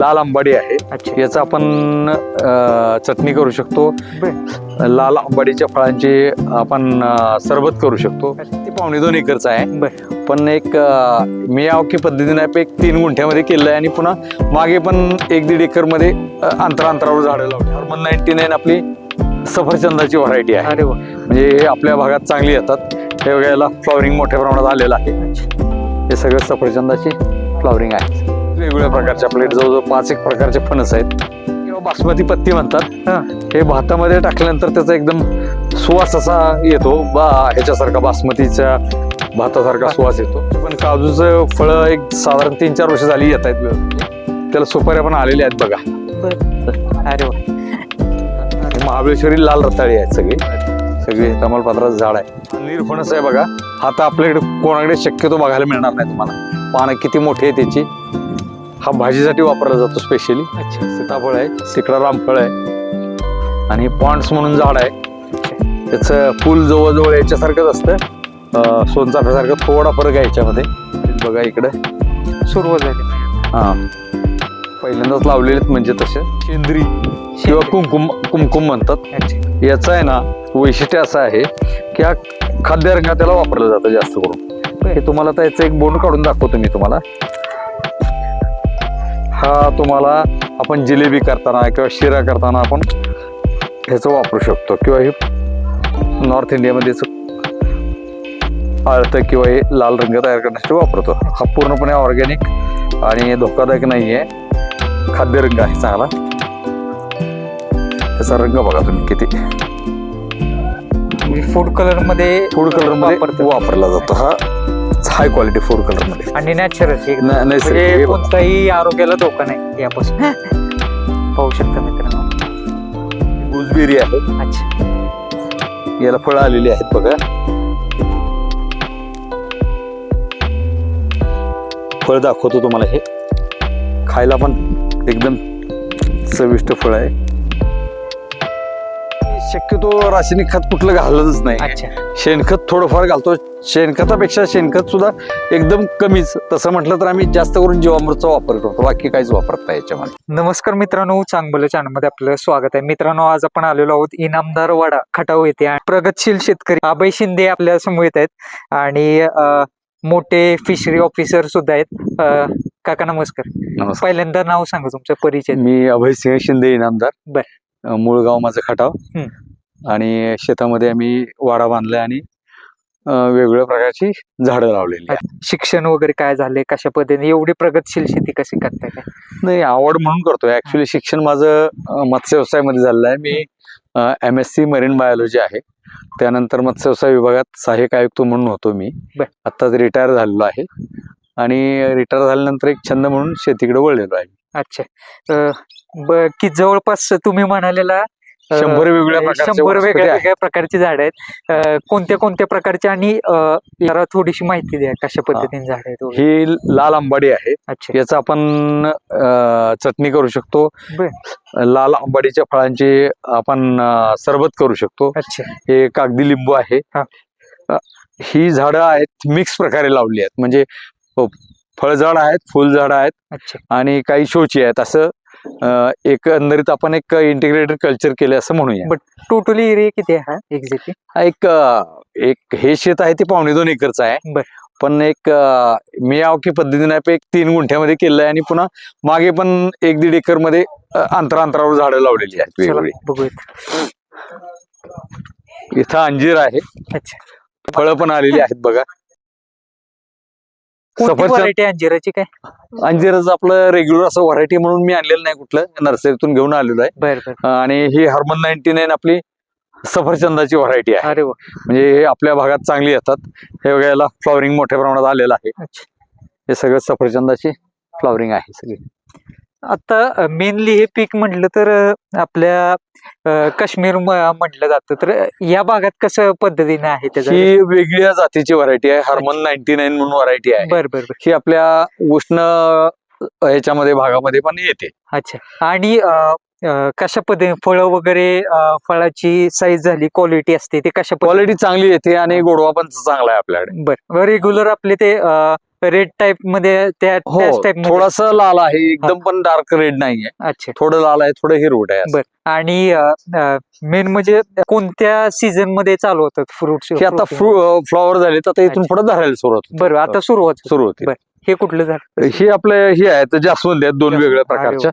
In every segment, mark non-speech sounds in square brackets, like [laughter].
लाल आंबाडी आहे. अच्छा. याचं आपण अ, चटणी करू शकतो. लाल आंबाडीच्या फळांची आपण अ, सरबत करू शकतो. ते पावणे दोन एकरचं आहे. पण एक अ, मियावकी पद्धतीने एक तीन गुंठ्यामध्ये केलं आहे आणि पुन्हा मागे पण एक दीड एकरमध्ये अ, अंतरांतरावर झाडं लावली. हरमन नाईन्टी नाईन आपली सफरचंदाची व्हरायटी आहे. अरे वा. म्हणजे हे आपल्या भागात चांगली येतात. हे वेळेला फ्लॉवरिंग मोठ्या प्रमाणात आलेलं आहे. हे सगळं सफरचंदाची फ्लॉवरिंग आहे. वेगवेगळ्या प्रकारचे आपल्याकडे जवळजवळ पाच एक प्रकारचे फणस आहेत. किंवा बासमती पत्ती म्हणतात. हा. भातामध्ये टाकल्यानंतर त्याचा एकदम सुवास असा येतो. बा ह्याच्यासारखा बासमतीच्या भातासारखा सुवास येतो. पण काजूचं फळं एक साधारण तीन चार वर्ष झाली येत आहेत. त्याला सुपाऱ्या पण आलेल्या आहेत बघा. अरे महाबळेश्वरी लाल रताळी आहेत सगळी. सगळी तमालपत्राचं झाड आहे. निरफणस आहे बघा. तर आपल्याकडे कोणाकडे शक्यतो बघायला मिळणार नाही तुम्हाला. पानं किती मोठी आहे त्याची. हा भाजीसाठी वापरला जातो स्पेशली अच्छा. सीताफळ आहे तिकडा रामफळ आहे आणि पॉन्ड्स म्हणून झाड आहे. त्याचं फुल जवळजवळ याच्यासारखंच असतं. सोनचाफ्यासारखं थोडा फरक आहे याच्यामध्ये. बघा इकडं. सुरुवात झाली. हा. पहिल्यांदाच लावलेलेत म्हणजे तसे. शेंद्री. किंवा कुंकुम कुमकुम म्हणतात. याचं आहे ना वैशिष्ट्य असं आहे की हा खाद्यरंगा त्याला वापरलं जातं जास्त करून. हे तुम्हाला आता याचं एक बोंड काढून दाखवतो मी तुम्हाला. हा तुम्हाला आपण जिलेबी करताना किंवा शिरा करताना आपण ह्याचं वापरू शकतो किंवा हे नॉर्थ इंडियामध्ये याचं आळतं किंवा हे लाल रंग तयार करण्यासाठी वापरतो. हा पूर्णपणे ऑर्गॅनिक आणि धोकादायक नाही आहे खाद्यरंग आहे चांगला. त्याचा रंग बघा तुम्ही किती. फूड कलरमध्ये फूड कलरमध्ये वापरतात. वापरला जातो हा. हाय क्वालिटी फूड कलरमध्ये. आणि नॅचरल न- नैसर्गिक म्हणजे हे बघा. कोणताही आरोग्याला धोका नाही यापासून. पाहू शकता मित्रांनो. गुजबेरी आहे. अच्छा. याला फळं आलेली आहेत बघा. फळ दाखवतो तुम्हाला हे. खायला पण एकदम चविष्ट फळ आहे. शक्यतो रासायनिक खत कुठलं घालतच नाही. अच्छा. शेणखत थोडंफार घालतो. शेणखतापेक्षा शेणखत सुद्धा एकदम कमीच. तसं म्हटलं तर आम्ही जास्त करून जीवामृतचा वापर करतो. बाकी काहीच वापरत नाही याच्यामध्ये. नमस्कार मित्रांनो चांगलं चॅनलमध्ये आपलं स्वागत आहे. मित्रांनो आज आपण आलेलो आहोत इनामदार वाडा खटाव येथे आणि प्रगतशील शेतकरी अभय शिंदे आपल्यासमोर येत आहेत. आणि अं, मोठे फिशरी ऑफिसर सुद्धा आहेत. अं, काका नमस्कार. नमस्कार. पहिल्यांदा नाव सांगा तुमचं परिचय. मी अभय सिंह शिंदे इनामदार. बर. अं, मूळ गाव माझं खटाव. आणि शेतामध्ये आम्ही वाडा बांधलाय आणि वेगवेगळ्या प्रकारची झाडं लावलेली. शिक्षण वगैरे काय झाले कशा पद्धतीने? एवढी प्रगतशील शेती कशी करताय काय? नाही आवड म्हणून करतोय. ऍक्च्युली शिक्षण माझं मत्स्य व्यवसायामध्ये झालेलं आहे. मी M S C marine biology आहे. त्यानंतर मत्स्य व्यवसाय विभागात सहाय्यक आयुक्त म्हणून होतो मी. आत्ताच रिटायर झालेलो आहे. आणि रिटायर झाल्यानंतर एक छंद म्हणून शेतीकडे वळलेलो आहे. अच्छा. की जवळपास तुम्ही म्हणालेला शंभर वेगवेगळ्या प्रकारचे शंभर वेगळ्या. वेगळ्या प्रकारची झाड आहेत. कोणत्या कोणत्या प्रकारची आणि जरा थोडीशी माहिती द्या कशा पद्धतीने झाड आहेत. ही लाल आंबाडी आहे. याचं आपण चटणी करू शकतो. लाल आंबाडीच्या फळांची आपण सरबत करू शकतो. हे कागदी लिंबू आहे. हा. झाडं आहेत मिक्स प्रकारे लावली आहेत. म्हणजे फळझाड आहेत फुलझाडं आहेत आणि काही शोची आहेत. असं एकंदरीत आपण एक इंटिग्रेटेड कल्चर केले असं म्हणूया. बर. टोटली एरिया किती आहे हा एक्झॅक्टली हा एक एक हे शेत आहे ते पावणे दोन एकरचं आहे. पण एक अ, मियावकी पद्धतीने आपण एक तीन गुंठ्यामध्ये केलं आहे आणि पुन्हा मागे पण एक दीड एकरमध्ये अंतरांतरावर झाडं लावलेली आहेत वेगवेगळी. इथं अंजीर आहे. अच्छा. फळं पण आलेली आहेत बघा. सफरचंद व्हरायटी अंजिराची काय? अंजीरच आपलं रेग्युलर असं व्हरायटी म्हणून मी आणलेलं नाही कुठलं. नर्सरीतून घेऊन आलेलो आहे. बर बर. आणि ही हर्मन नाईन्टी नाईन आपली सफरचंदाची व्हरायटी आहे. अरे वा. म्हणजे हे आपल्या भागात चांगली येतात. हे वेळेला फ्लॉवरिंग मोठ्या प्रमाणात आलेलं आहे. हे सगळं सफरचंदाची फ्लॉवरिंग आहे सगळी. आता मेनली हे पीक म्हटलं तर आपल्या काश्मीर म्हटलं जातं. तर या भागात कसं पद्धतीने आहे ही वेगळ्या जातीची व्हरायटी आहे. हर्मन नाईन्टी नाईन म्हणून व्हरायटी आहे. बर बर ही आपल्या उष्ण ह्याच्यामध्ये भागामध्ये पण येते. अच्छा. आणि कशा पद्धतीने फळं वगैरे फळाची साईज झाली क्वालिटी असते ते कशा क्वालिटी चांगली येते आणि गोडवा पण चांगला आहे आपल्याकडे. बर. रेग्युलर आपले ते रेड टाईपमध्ये त्या हो थोडासा लाल आहे एकदम पण डार्क रेड नाहीये. अच्छा. थोडं लाल आहे थोडं हिरवट आहे. बर. आणि मेन म्हणजे कोणत्या सीझनमध्ये चालू होतात फ्रुट्स हे आता फ्लॉवर झाले तर इथून. पुढे धरायला सुरुवात. बरं आता सुरुवात सुरू होते. हे कुठलं झाड हे आपले हे आहेत जास्वंद आहेत दोन वेगळ्या प्रकारच्या.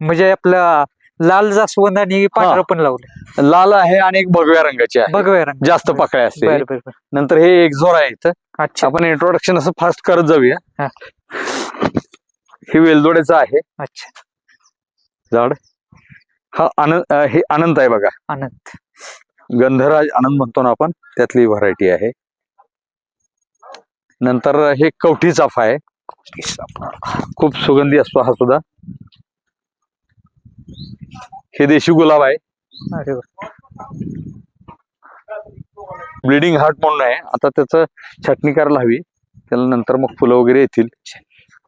म्हणजे आपलं लाल जास्वंद आणि पांढरं पण लावलं लाल आहे आणि एक भगव्या रंगाची आहे. भगव्या रंग जास्त पाकळ्या असते बरं बरं बरं. नंतर हे एक झोर आहे इथं. अच्छा. आपण इंट्रोडक्शन असं फास्ट करत जाऊया. हा. हे वेलदोड्याचं आहे. अच्छा. झाड. हा आनंद अं, हे अनंत आहे बघा. आनंद. गंधराज आनंद म्हणतो ना आपण त्यातली व्हरायटी आहे. नंतर हे कवठी चाफा आहे. खूप सुगंधी असतो हा सुद्धा. हे देशी गुलाब आहे. ब्लिडिंग हार्ट म्हणून आहे. आता त्याचं छाटणी करायला हवी. त्याला नंतर मग फुलं वगैरे येतील.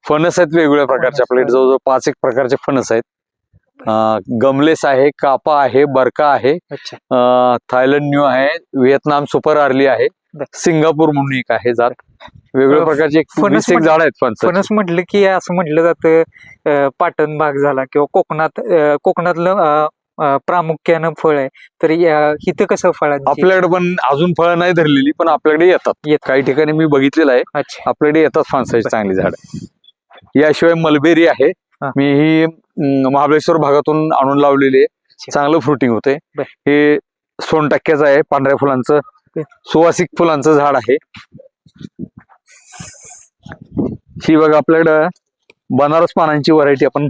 फणस आहेत वेगवेगळ्या प्रकारचे. आपल्याकडे जवळजवळ पाच एक प्रकारचे फणस आहेत. गमलेस आहे कापा आहे बरका आहे. थायलंड न्यू आहे. व्हिएतनाम सुपर आर्ली आहे. सिंगापूर म्हणून एक आहे झाड वेगवेगळ्या प्रकारचे फणस झाड आहेत फणस फणस म्हटलं की असं म्हटलं जातं पाटण भाग झाला किंवा कोकणात कोकणातलं प्रामुख्यानं फळ आहे. तर इथं कसं फळांची? आपल्याकडे पण अजून फळं नाही धरलेली पण आपल्याकडे येतात. काही ठिकाणी मी बघितलेलं आहे. आपल्याकडे येतात फणसाची चांगली झाड. याशिवाय मलबेरी आहे. मी ही महाबळेश्वर भागातून आणून लावलेली आहे. चांगलं फ्रुटिंग होते. हे सोन टक्क्याचं आहे पांढऱ्या फुलांचं. सुवासिक फुलांचं झाड आहे. ही बघा आपल्याकडं बनारस पानांची व्हरायटी आपण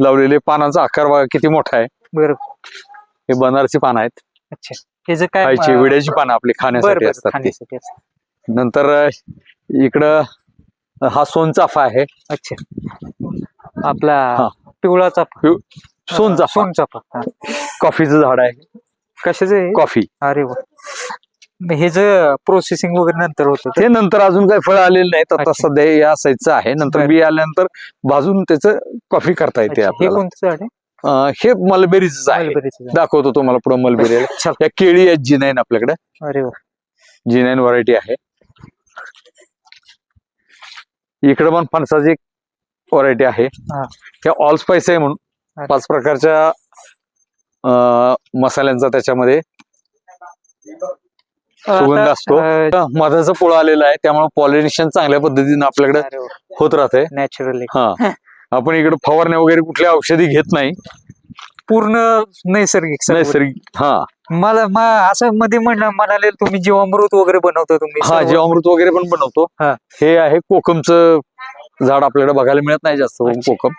लावलेली. पानांचा आकार बघा किती मोठा आहे. बरं. हे बनारसी पानं आहेत. अच्छा. हे जे काय खायची विड्याची पानं आपली खाण्यासाठी असतात ती. खाण्यासाठी असतात. नंतर अं, इकडं हा सोनचाफा आहे. अच्छा. आपला हा. पिवळा चाफा सोनचाफा सोनचाफा. कॉफीचं झाड आहे. कशाचं कॉफी. अरे वा. हे जे प्रोसेसिंग वगैरे नंतर होतं ते- ते नंतर अजून काही फळ आलेले नाहीत. आता अच्छा. सध्या या साईजचं आहे. नंतर बरं. बी आल्यानंतर भाजून त्याचं कॉफी करता येते अच्छा, हे आपल्याला. कोणतं झाड आहे? अं, हे मलबेरीच आहे. मलबेरीचं झाड. दाखवतो तुम्हाला पुढे मलबेरी आहे. या केळी आहेत जी नाईन आपल्याकडे. अरे वा. जी नाईन व्हरायटी आहे. इकडे पण फणसाची एक व्हरायटी आहे. हा. ह्या ऑल स्पाइस आहे म्हणून. अच्छा. पाच प्रकारच्या अं, मसाल्यांचा त्याच्यामध्ये सुगंध असतो मधाचा पोळा आलेला आहे त्यामुळे पॉलिनेशन चांगल्या पद्धतीने आपल्याकडे. होत राहते नॅचरली हा आपण इकडे फवारण्या वगैरे कुठल्या औषधी घेत नाही पूर्ण नैसर्गिक. नैसर्गिक हा मला मा- असं मध्ये म्हणलं म्हणाले तुम्ही जीवामृत वगैरे बनवता तुम्ही हा. जीवामृत वगैरे पण बनवतो हा. हे आहे कोकमचं झाड आपल्याकडे बघायला मिळत नाही जास्त. कोकम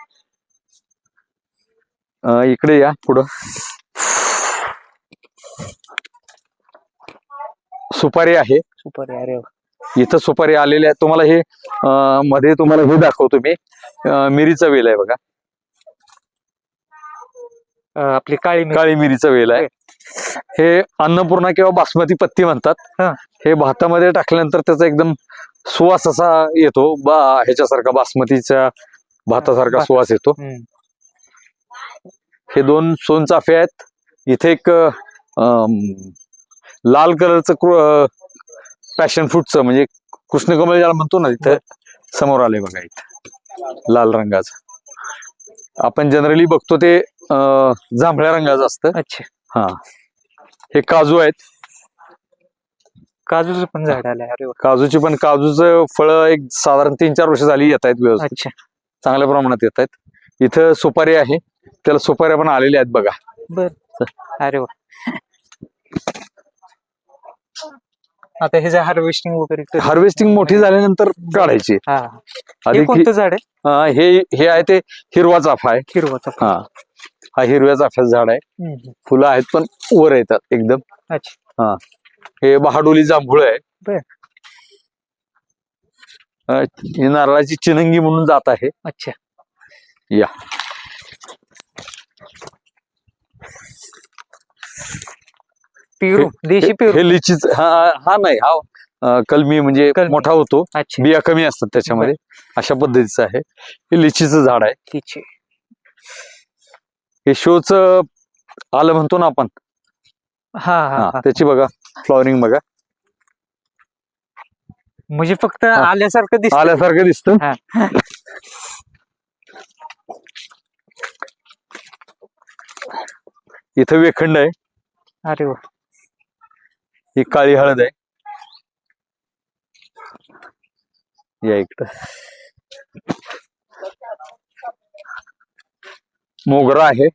इकडे या पुढं सुपारी आहे सुपारी अरे वा. इथं सुपारी आलेली आहे तुम्हाला हे अं, मध्ये तुम्हाला हे दाखवतो मी अं, मिरीचा वेल आहे बघा अं, आपली काळी मिरी. काळी मिरीचा वेल आहे हे अन्नपूर्णा किंवा बासमती पत्ती म्हणतात हा. हे भातामध्ये टाकल्यानंतर त्याचा एकदम सुवास असा येतो बा ह्याच्यासारखा बासमतीच्या भातासारखा भात. सुवास येतो हम्म. हे दोन सोनचाफे आहेत इथे एक अं, लाल कलरचं पॅशन फ्रूटचं म्हणजे कृष्णकमळ ज्याला म्हणतो ना इथं समोर आलंय बघा इथं. लाल रंगाचं. आपण जनरली बघतो ते जांभळ्या रंगाचं असतं. अच्छा. हा. हे काजू आहेत. काजूचं पण झाड वा. काजूची पण काजूचं फळ एक साधारण तीन चार वर्ष झाली येत आहेत व्यवस्थित. अच्छा. चांगल्या प्रमाणात येत आहेत. इथं सुपारी आहे. त्याला सुपाऱ्या पण आलेल्या आहेत बघा. बर. अरे वा. आता हे जे हार्वेस्टिंग वगैरे करतात. हार्वेस्टिंग मोठी झाल्यानंतर काढायची. हा. हे कोणतं झाड आहे? अं, हे हे आहे ते हिरवा चाफा आहे. हिरवाचा हा. हा हिरव्या चाफ्याचं झाड आहे. फुलं आहेत पण वर येतात एकदम. अच्छा. हे. बहाडोली जांभूळ आहे. बर. अं, ही नारळाची चिनंगी म्हणून जात आहे. अच्छा. या. पेरू देशी पेरू हे लिचीच हा हा नाही हा अं, कलमी म्हणजे कलमी. मोठा होतो. अच्छा. बिया कमी असतात त्याच्यामध्ये. अशा पद्धतीचं आहे. हे लिचीचं झाड आहे. तिचे हे शोच आलं म्हणतो ना आपण. हा हा हा हा. त्याची बघा फ्लॉवरिंग बघा. म्हणजे फक्त हा. आल्यासारखं दिसत. आल्यासारखं दिसतं. हा. इथं वेखंड आहे. अरे वा. ही काळी हळद आहे. या इकडं. मोगरा आहे.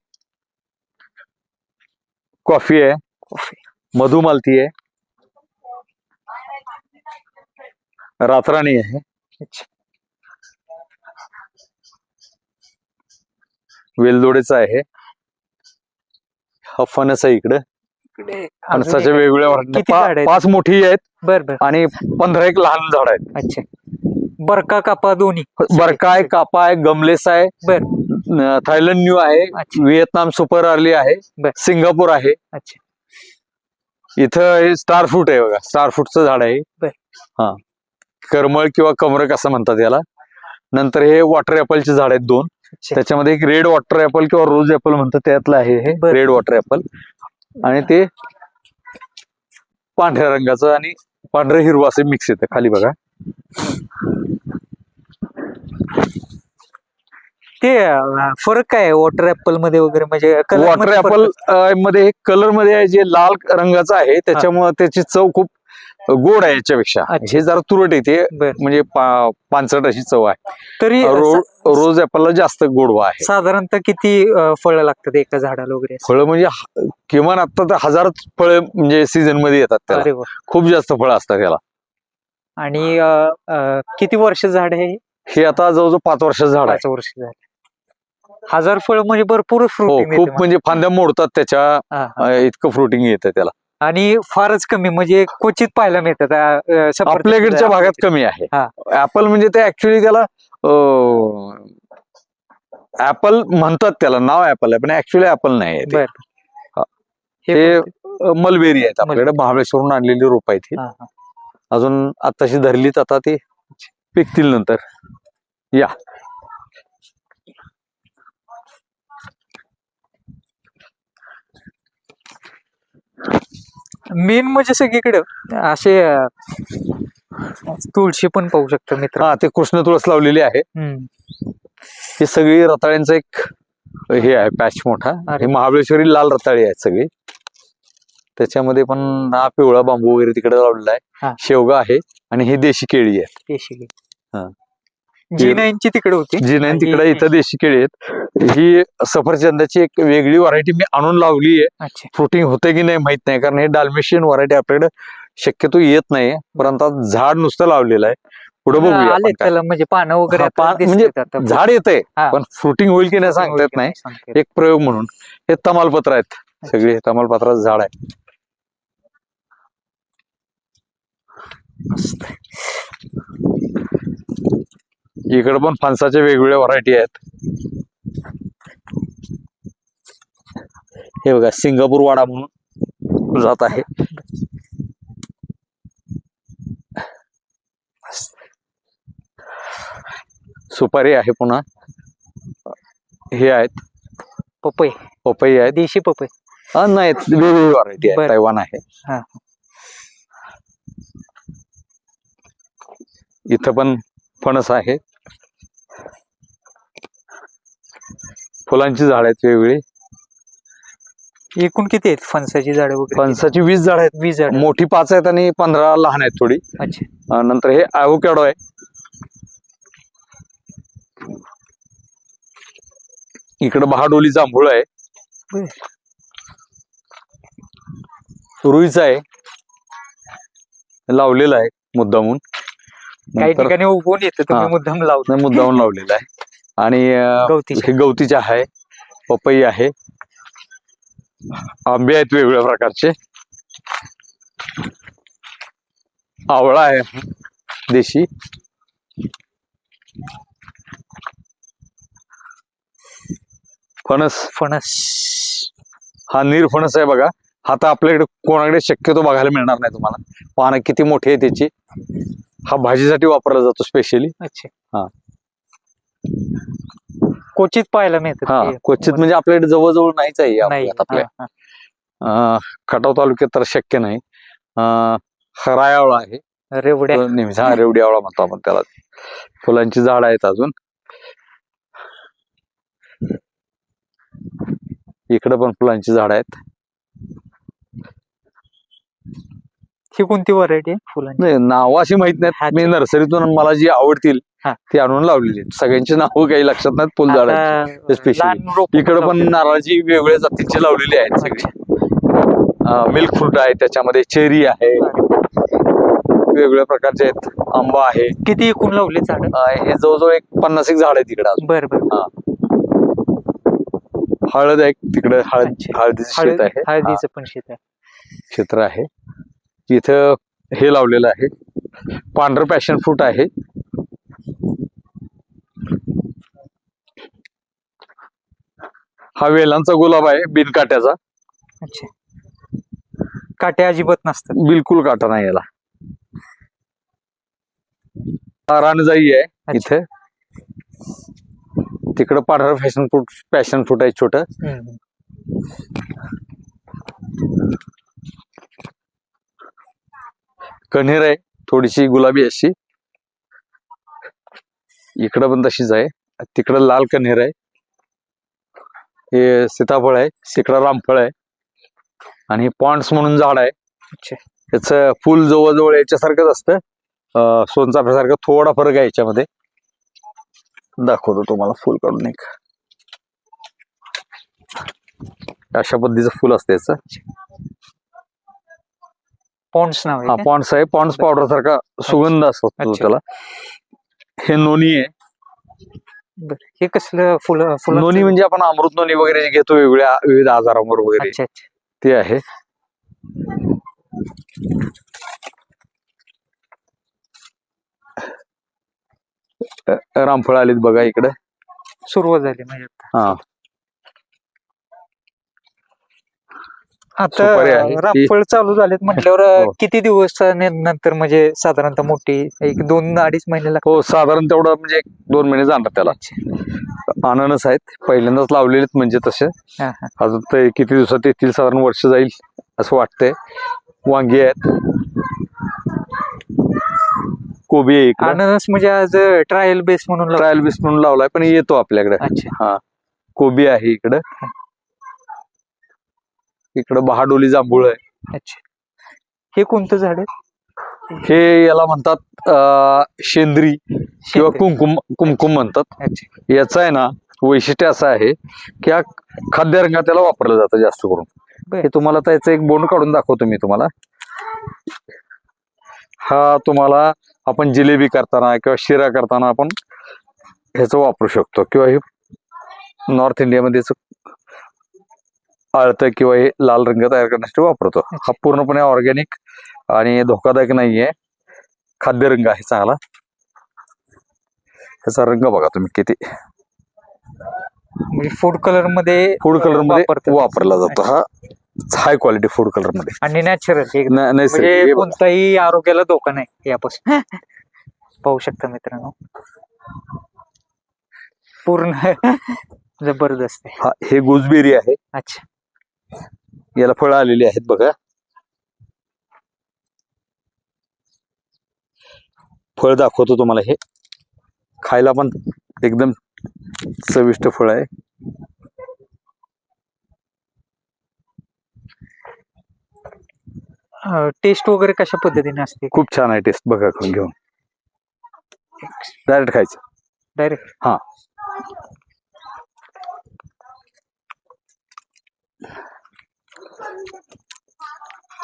कॉफी आहे. मधुमालती आहे. रातराणी आहे. वेलदोडेचा आहे. हा फणस आहे इकडं. फणसाच्या वेगवेगळ्या व्हरायटी. किती पा- झाडं आहेत? पाच मोठी आहेत बर बर. आणि पंधरा एक लहान झाड आहेत. अच्छा. बरका कापा दोन्ही. बरका आहे कापा आहे गमलेस आहे. बर. न- थायलंड न्यू आहे. अच्छा. व्हिएतनाम सुपर अर्ली आहे. बर. सिंगापूर आहे. अच्छा. इथं हे स्टार फ्रूट आहे बघा. स्टार फ्रूटचं झाड आहे. बर. हा. करमळ किंवा कमरक असं म्हणतात याला. नंतर हे वॉटर ऍपलचे झाड आहेत दोन. अच्छा. त्याच्यामध्ये एक रेड वॉटर ऍपल किंवा रोज ऍपल म्हणतात त्यातलं आहे हे. बर. रेड वॉटर ऍपल आणि ते पांढऱ्या रंगाचं आणि पांढरं हिरवं असं मिक्स येतं खाली बघा. ते फरक काय आहे? वॉटर ऍपलमध्ये वगैरे म्हणजे वॉटर ऍपलमध्ये कलरमध्ये जे लाल रंगाचं आहे त्याच्यामुळे त्याची चव खूप गोड आहे याच्यापेक्षा. हे जरा तुरट येते म्हणजे पानसट अशी चव आहे. तरी रोज ऍपलला जास्त गोडवा आहे. साधारणतः किती फळ लागतात एका झाडाला वगैरे? फळं म्हणजे ह- किमान आता तर हजार फळं म्हणजे सीझनमध्ये येतात त्याला. खूप जास्त फळं असतात त्याला आणि किती वर्ष झाड आहे हे? हे आता जवळजवळ पाच वर्षाचं झाड आहे. पाच वर्ष झाले हजार फळ म्हणजे भरपूर हो फ्रुटिंग खूप म्हणजे फांद्या मोडतात त्याच्या इतकं फ्रुटिंग येतं त्याला. आणि फारच कमी म्हणजे क्वचित पाहायला मिळतात आपल्याकडच्या. भागात कमी आहे हा. ऍपल म्हणजे ते ऍक्च्युली त्याला ऍपल म्हणतात त्याला नाव ऍपल आहे पण ऍक्च्युली ऍपल नाही आहे ते. बर हा. हे ते मलबेरी आहेत आपल्याकडे महाबळेश्वरून आणलेली रोप आहेत. अजून आताशी धरलीत आता ते पिकतील नंतर या मेन म्हणजे सगळीकडे असे तुळशी पण पाहू शकतो मित्र हा ते कृष्ण तुळस लावलेली आहे हम्म. ही सगळी रताळ्यांचं एक हे आहे पॅच मोठा अरे. हे महाबळेश्वरी लाल रताळी आहेत सगळी त्याच्यामध्ये पण हा पिवळा बांबू वगैरे तिकडे लावलेला हा. आहे शेवगा आहे आणि ही देशी केळी आहे देशी हा. जी नाईनची तिकडे होती. जी आणि तिकडे इथं देशी केळी आहेत. ही सफरचंदाची एक वेगळी व्हरायटी मी आणून लावली आहे. फ्रुटिंग होते की नाही माहीत नाही कारण हे डाल्मेशियन व्हरायटी आपल्याकडे शक्यतो येत नाही. परंतु झाड नुसतं लावलेलं आहे. पुढे बघूया म्हणजे पानं वगैरे म्हणजे. झाड येतंय हा. पण फ्रुटिंग होईल की नाही सांगता येत नाही. येत. एक प्रयोग म्हणून. हे तमालपत्र आहेत. सगळे हे तमालपत्राचं झाड आहे. इकडे पण फणसाच्या वेगवेगळ्या व्हरायटी आहेत. हे बघा सिंगापूर वाडा म्हणून जात आहे. सुपारी आहे पुन्हा. हे आहेत. पपई. पपई आहेत. देशी पपई. हा, नाही वेगवेगळी व्हरायटी आहे. तैवान आहे. हा. इथं पण फणस आहे. फुलांची झाड आहेत वेगवेगळी. एकूण किती आहेत फणसाची झाडं वगैरे? फणसाची वीस झाड आहेत. वीस झाड. मोठी पाच आहेत आणि पंधरा लहान आहेत थोडी. अच्छा. अं, नंतर हे ॲव्होकॅडो आहे. इकडे बहाडोली जांभूळ आहे. बर. रुईचा आहे. लावलेला आहे मुद्दामून. काही नंतर ठिकाणी उगवून येतं तुम्ही हा. मुद्दाम लावलं. नाही, मुद्दामून लावलेला आहे. आणि अं, गवतीच्या. हे गवतीचे आहे. पपई आहे. आंबे आहेत वेगवेगळ्या प्रकारचे. आवळा आहे. देशी. फणस. फणस. हा निरफणस आहे बघा. हा तर आपल्याकडे कोणाकडे शक्यतो बघायला मिळणार नाही तुम्हाला. पानं किती मोठी आहे त्याची. हा भाजीसाठी वापरला जातो स्पेशली अच्छा. हा. क्वचित पाहायला मिळतात हा ते. क्वचित म्हणजे आपल्याकडे जवळजवळ नाहीच आहे या नाही भागात आपल्या. हा, हा. अं, खटाव तालुक्यात तर शक्य नाही. अं, हा रायावळा आहे. रेवड्या. तो नेहमीच हा रेवडी आवळा म्हणतो आपण त्याला. फुलांची झाड आहेत अजून. इकडे पण फुलांची झाड आहेत. ही कोणती व्हरायटी आहे? फुलांची. नाही नाव अशी माहीत नाहीत. मी नर्सरीतून मला जी आवडतील हा. ती आणून लावलेली आहेत. सगळ्यांची नावं काही लक्षात नाहीत फुल झाड आता. लहान रोपं इकडे पण. नारळाची वेगवेगळ्या जातीची लावलेली आहेत सगळी. मिल्क फ्रूट आहे त्याच्यामध्ये चेरी आहे. वेगवेगळ्या प्रकारचे आहेत. आंबा आहे. किती एकूण लावले झाड? अं, हे जवळजवळ एक पन्नास एक झाड आहे तिकडे अजून. बर बर. हळद आहे तिकडे हळद अच्छा. हळदीचं शेत हळद- आहे. हळदीचं पण शेत आहे. क्षेत्र आहे. इथं हे लावलेलं आहे. पांढरं पॅशन फ्रूट आहे. हा वेलांचा गुलाब आहे बिनकाट्याचा. अच्छा. काटे अजिबात नसतात. बिलकुल काटा नाही याला. हा रानजाई आहे इथे. तिकडं पांढरं फॅशन फ्रूट पॅशन फ्रूट आहे छोट. कण्हेर आहे थोडीशी गुलाबी अशी. इकडं पण तशीच आहे. तिकडं लाल कण्हेर आहे. हे सीताफळ आहे तिकडं रामफळ आहे. आणि पॉन्ड्स म्हणून झाड आहे. त्याचं फुल जवळजवळ याच्यासारखंच असतं. सोनचाफ्यासारखं थोडा फरक आहे याच्यामध्ये. दाखवतो तुम्हाला फुल काढून एक. अशा पद्धतीचं फुल असतं याचं. पॉन्ड्स नाव आहे हा? पॉन्ड्स आहे. पॉन्ड्स पावडर सारखा सुगंध असतो. त्याला. हे नोनी आहे. हे कसलं फुलं फुलं नोनी म्हणजे आपण अमृत नोनी वगैरे जे घेतो वेगवेगळ्या विविध आजारांवर वगैरे. ते आहे. रामफळ आलीत बघा इकडे. सुरुवात झाली म्हणजे आता. हा. आता सुपारी आहे. रामफळ चालू झालेत म्हटल्यावर [laughs] हो. किती दिवस नंतर म्हणजे साधारणतः मोठी एक दोन अडीच महिने लागतात? हो साधारण तेवढं म्हणजे एक दोन महिने जाणार त्याला. अननस आहेत पहिल्यांदाच लावलेलेत म्हणजे तसे. हा, हा. अजून ते किती दिवसात येतील साधारण वर्ष जाईल असं वाटतंय. वांगी आहेत. कोबी आहे इकडे. अननस म्हणजे आज ट्रायल बेस म्हणून लावतात. ट्रायल बेस म्हणून लावलाय पण येतो आपल्याकडे. अच्छा. कोबी आहे इकडं. इकडं बहाडोली जांभूळ आहे. अच्छा. हे कोणतं झाड आहे? हे याला म्हणतात अं, शेंद्री किंवा शेंद्री. कुंकुम कुमकुम म्हणतात. अच्छा. याचं आहे ना वैशिष्ट्य असं आहे की हा खाद्य रंगात त्याला वापरलं जातं जास्त करून. बर. हे तुम्हाला त्याचं एक बोंड काढून दाखवतो मी तुम्हाला. हा तुम्हाला आपण जिलेबी करताना किंवा शिरा करताना आपण ह्याचं वापरू शकतो किंवा हे नॉर्थ इंडियामध्ये याचं आळतं किंवा हे लाल रंग तयार करण्यासाठी वापरतो. हा पूर्णपणे ऑर्गॅनिक आणि धोकादायक नाहीये. खाद्य रंग आहे चांगला. ह्याचा रंग बघा तुम्ही किती. म्हणजे फूड कलरमध्ये फूड कलरमध्ये. वापरला जातो हा. हाय क्वालिटी फूड कलरमध्ये. आणि नॅचरल म्हणजे नैसर्गिक. कोणताही आरोग्याला धोका नाही यापासून. [laughs] पाहू शकता मित्रांनो. पूर्ण [laughs] जबरदस्त हा हे गुजबेरी आहे. अच्छा. याला फळं आलेली आहेत बघा. फळ दाखवतो तुम्हाला हे. खायला पण एकदम चविष्ट फळ आहे. टेस्ट वगैरे कशा पद्धतीने असते? खूप छान आहे टेस्ट बघा खाऊन घेऊन. डायरेक्ट खायचं. डायरेक्ट हा.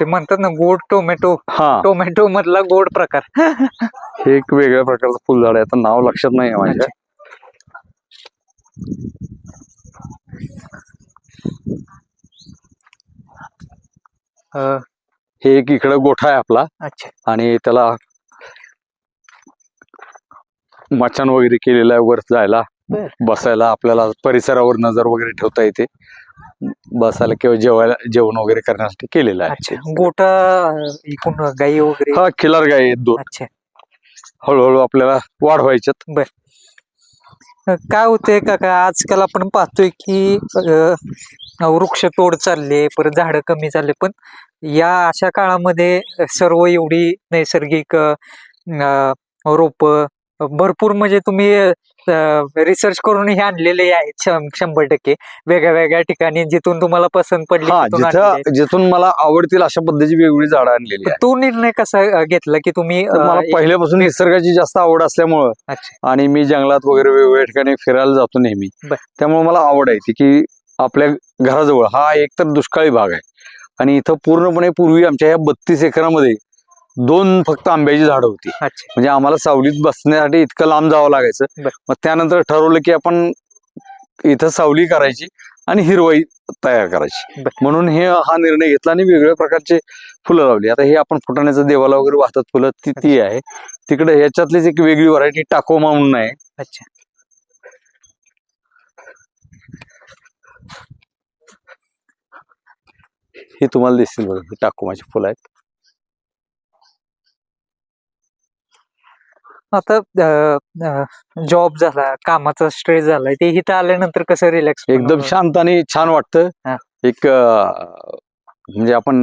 ते म्हणतात ना गोड टोमॅटो. हा. टोमॅटो मधला गोड प्रकार. हे एक वेगळ्या प्रकारचं फुलझाड आहे आता नाव लक्षात नाही आहे माझ्या. अं, हे एक इकडं गोठा आहे आपला. अच्छा. आणि त्याला मचान वगैरे केलेलं आहे वर जायला. बर. बसायला आपल्याला परिसरावर नजर वगैरे ठेवता येते. बसायला किंवा जेवायला जेवण वगैरे करण्यासाठी केलेलं आहे. अच्छा. गोटा अं, एकूण गाई वगैरे? हा खिलार गाय आहेत दोन. अच्छा. हळूहळू आपल्याला वाढवायच्यात. अं, काय होतंय काका आजकाल आपण पाहतोय की अं, वृक्ष तोड चालले परत झाडं कमी झाले पण या अशा काळामध्ये सर्व एवढी नैसर्गिक रोप भरपूर म्हणजे तुम्ही रिसर्च करून हे आणलेले आहेत शंभर टक्के. वेगळ्या वेगळ्या ठिकाणी जिथून तुम्हाला पसंत पडली जिथून मला आवडतील अशा पद्धतीची वेगवेगळी झाडं आणलेली तो निर्णय कसा घेतला की तुम्ही तर मला एक- पहिल्यापासून निसर्गाची जास्त आवड असल्यामुळं आणि मी जंगलात वगैरे वेगवेगळ्या ठिकाणी फिरायला जातो नेहमी. त्यामुळे मला आवड आहे ती की आपल्या घराजवळ हा एकतर दुष्काळी भाग आहे. आणि इथं पूर्णपणे पूर्वी आमच्या ह्या बत्तीस एकरामध्ये दोन फक्त आंब्याची झाडं होती. म्हणजे आम्हाला सावलीत बसण्यासाठी इतकं लांब जावं लागायचं. मग त्यानंतर ठरवलं की आपण इथं सावली करायची आणि हिरवाई तयार करायची. म्हणून हे हा निर्णय घेतला आणि वेगवेगळ्या प्रकारचे फुलं लावली. आता हे आपण फुटाण्याचं देवाला वगैरे वाहतात फुलं ती ती आहे. तिकडे ह्याच्यातलीच एक वेगळी व्हरायटी टाकोमा म्हणून आहे अच्छा. हे तुम्हाला दिसतील बघा टाकोमाची फुलं आहेत. आता जॉब झाला कामाचा स्ट्रेस झालाय ते इथं आल्यानंतर कसं रिलॅक्स एकदम शांत आणि छान वाटतं. एक म्हणजे आपण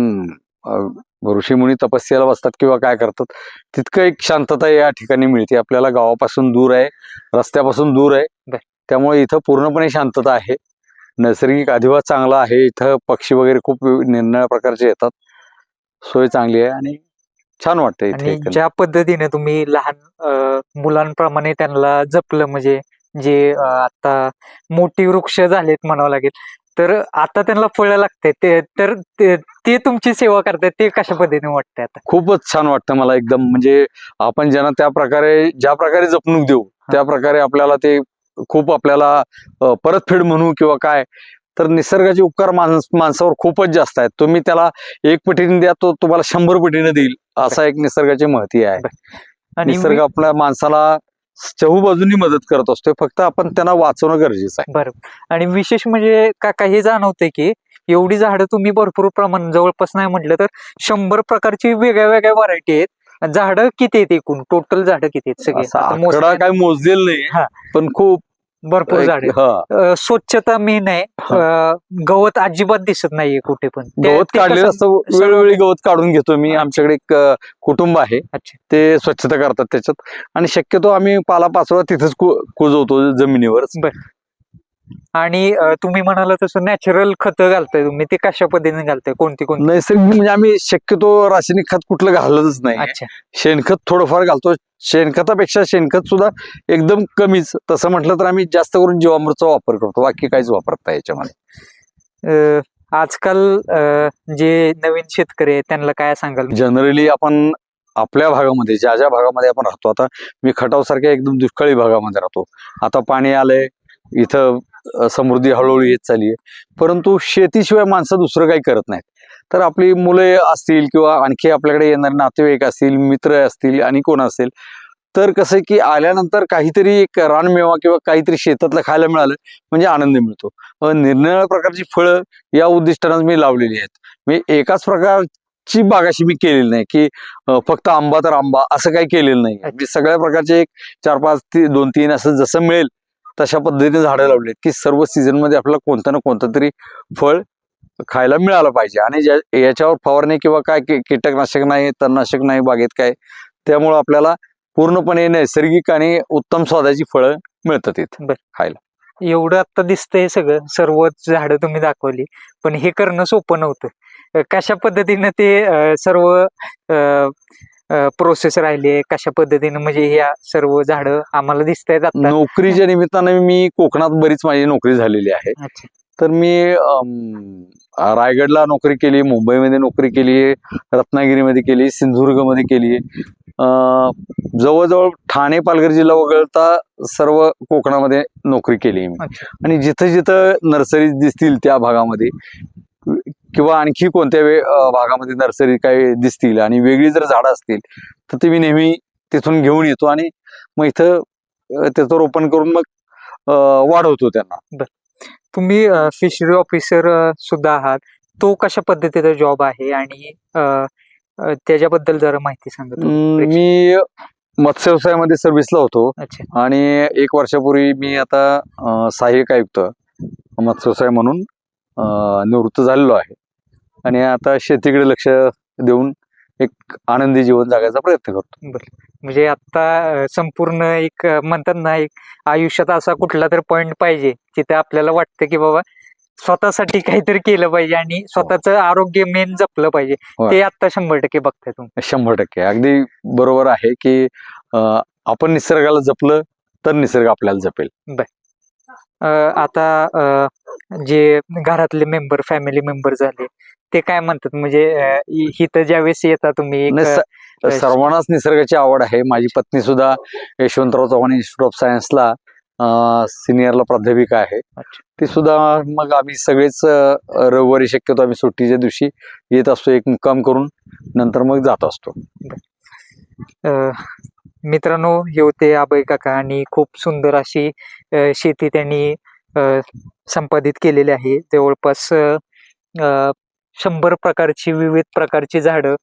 अं, ऋषीमुनी तपस्याला बसतात किंवा काय करतात तितकं एक शांतता या ठिकाणी मिळते. आपल्याला गावापासून दूर आहे रस्त्यापासून दूर आहे. त्यामुळे इथं पूर्णपणे शांतता आहे. नैसर्गिक अधिवास चांगला आहे. इथं पक्षी वगैरे खूप निरनिळ्या प्रकारचे येतात. सोय चांगली आहे आणि छान वाटतं इथे आणि. ज्या पद्धतीने तुम्ही लहान अ, मुलांप्रमाणे त्यांना जपलं म्हणजे जे अ, आता मोठी वृक्ष झालेत म्हणावं लागेल तर आता त्यांना फळं लागतात ते तर ते- ते तुमची सेवा करतात ते कशा पद्धतीने वाटते आता? खूपच छान वाटतं मला एकदम म्हणजे आपण ज्यांना त्या प्रकारे ज्या प्रकारे जपणूक देऊ त्या प्रकारे आपल्याला ते खूप आपल्याला अ, परतफेड म्हणू किंवा काय तर निसर्गाचे उपकार माणस माणसावर खूपच जास्त आहेत. तुम्ही त्याला एक पटीने द्या तो तुम्हाला शंभर पटीने देईल. असा एक निसर्गाची महती आहे. [laughs] आणि निसर्ग आपल्या माणसाला चहूबाजूनी मदत करत असतो फक्त आपण त्यांना वाचवणं गरजेचं आहे. बरोबर आणि विशेष म्हणजे काका हे जाणवते की एवढी झाडं तुम्ही भरपूर प्रमाण जवळपास नाही म्हटलं तर शंभर प्रकारची वेगळ्या वेगळ्या व्हरायटी आहेत. झाडं किती आहेत एकूण? टोटल झाडं किती आहेत सगळे? काय मोजलेलं नाही हा. पण खूप भरपूर एक- झाडे. स्वच्छता मेन आहे. अं, गवत अजिबात दिसत नाहीये कुठे पण. ते- गवत ते काढलेलं कसं- असतं वेळोवेळी गवत काढून घेतो मी. आमच्याकडे एक अ, कुटुंब आहे. अच्छा. ते स्वच्छता करतात त्याच्यात. आणि शक्यतो आम्ही पाला पाचोळा तिथेच कु- कुजवतो जमिनीवरच आणि तुम्ही म्हणाला तसं नॅचरल खतं घालताय तुम्ही. ते कशा पद्धतीने घालताय? कोणती कोणती? नैसर्गिक म्हणजे आम्ही शक्यतो रासायनिक खत कुठलं घालतच नाही. अच्छा. शेणखत थोडंफार घालतो. शेणखतापेक्षा शेणखत सुद्धा एकदम कमीच. तसं म्हटलं तर आम्ही जास्त करून जीवामृतचा वापर करतो. बाकी काहीच वापरत नाही याच्यामध्ये. अं, आजकाल अं, जे नवीन शेतकरी आहेत त्यांना काय सांगाल? जनरली आपण आपल्या भागामध्ये ज्या ज्या भागामध्ये आपण राहतो. आता मी खटाव सारख्या एकदम दुष्काळी भागामध्ये राहतो. आता पाणी आलंय. इथं समृद्धी हळूहळू येत चालली आहे परंतु शेतीशिवाय माणसं दुसरं काही करत नाहीत. तर आपली मुले असतील किंवा आणखी आपल्याकडे येणारे नातेवाईक असतील मित्र असतील आणि कोण असेल तर कसं आहे की आल्यानंतर काहीतरी एक रानमेवा किंवा काहीतरी शेतातलं खायला मिळालं म्हणजे आनंद मिळतो. निरनिराळ्या प्रकारची फळं या उद्दिष्टानं मी लावलेली आहेत. मी एकाच प्रकारची बागाशी मी केलेली नाही की फक्त आंबा तर आंबा असं काही केलेलं नाही. मी सगळ्या प्रकारचे एक चार पाच ती दोन तीन असं जसं मिळेल तशा पद्धतीने झाडं लावली की सर्व सीझनमध्ये आपल्याला कोणतं ना कोणतं तरी फळ खायला मिळालं पाहिजे. आणि ज्या याच्यावर फवारणी किंवा काय कीटकनाशक नाही तणनाशक नाही बागेत काय त्यामुळं आपल्याला पूर्णपणे नैसर्गिक आणि उत्तम स्वादाची फळं मिळतात इथं एवढं आता दिसतंय सगळं सर्व झाडं तुम्ही दाखवली पण हे करणं सोपं नव्हतं. कशा पद्धतीनं ते सर्व प्रोसेस राहिले कशा पद्धतीनं म्हणजे ह्या सर्व झाडं आम्हाला दिसत आहेत नोकरीच्या निमित्तानं मी कोकणात बरीच माझी नोकरी झालेली आहे. तर मी रायगडला नोकरी केली मुंबईमध्ये नोकरी केली रत्नागिरीमध्ये केली सिंधुदुर्गमध्ये केली. अं, जवळजवळ ठाणे पालघर जिल्हा वगळता सर्व कोकणामध्ये नोकरी केली मी. आणि जिथं जिथं नर्सरीज दिसतील त्या भागामध्ये किंवा आणखी कोणत्या वे भागामध्ये नर्सरी काही दिसतील आणि वेगळी जर झाडं असतील तर ते मी नेहमी तिथून घेऊन येतो आणि मग इथं त्याचं रोपण करून मग वाढवतो त्यांना. तुम्ही फिशरी ऑफिसर सुद्धा आहात. तो कशा पद्धतीचा जॉब आहे आणि त्याच्याबद्दल जरा माहिती सांगा मी मत्स्य व्यवसायामध्ये सर्व्हिसला होतो. आणि एक वर्षापूर्वी मी आता सहाय्यक आयुक्त मत्स्य व्यवसाय म्हणून निवृत्त झालेलो आहे. आणि आता शेतीकडे लक्ष देऊन एक आनंदी जीवन जगायचा प्रयत्न करतो. म्हणजे आता संपूर्ण एक म्हणतात ना एक आयुष्यात असा कुठला तर पॉइंट पाहिजे जिथे आपल्याला वाटतं की बाबा स्वतःसाठी काहीतरी केलं पाहिजे आणि स्वतःचं आरोग्य मेन जपलं पाहिजे. होय. ते आता शंभर टक्के बघताय तुम्ही. शंभर टक्के. अगदी बरोबर आहे की आपण निसर्गाला जपलं तर निसर्ग आपल्याला जपेल. अं, आता जे घरातले मेंबर फॅमिली मेंबर झाले ते काय म्हणतात? म्हणजे इथं ज्यावेळेस येता तुम्ही सर्वांनाच निसर्गाची आवड आहे. माझी पत्नी सुद्धा यशवंतराव चव्हाण इन्स्टिट्यूट ऑफ सायन्सला सिनियरला प्राध्यापिका आहे. ती सुद्धा मग आम्ही सगळेच रविवारी शक्यतो आम्ही सुट्टीच्या दिवशी येत असतो एक मुक्काम करून नंतर मग जात असतो. मित्रांनो हे होते अभय काका आणि खूप सुंदर अशी शेती त्यांनी संपादित केलेली आहे. जवळपास शंभर प्रकारची विविध प्रकारची झाडं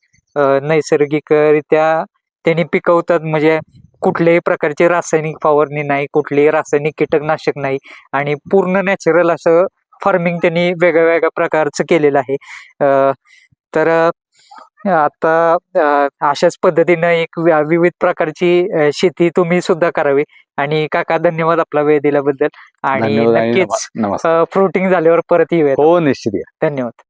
नैसर्गिकरित्या त्यांनी पिकवतात. म्हणजे कुठल्याही प्रकारची रासायनिक फवारणी नाही कुठलेही रासायनिक कीटकनाशक नाही आणि पूर्ण नॅचरल असं फार्मिंग त्यांनी वेगळ्या वेगळ्या प्रकारचं केलेलं आहे. तर आता अशाच पद्धतीनं एक विविध प्रकारची शेती तुम्ही सुद्धा करावी. आणि काका धन्यवाद आपला वेळ दिल्याबद्दल. आणि धन्यवाद आणि नक्कीच नमस्कार. फ्रुटिंग झाल्यावर परत येऊयात. हो निश्चित या. धन्यवाद.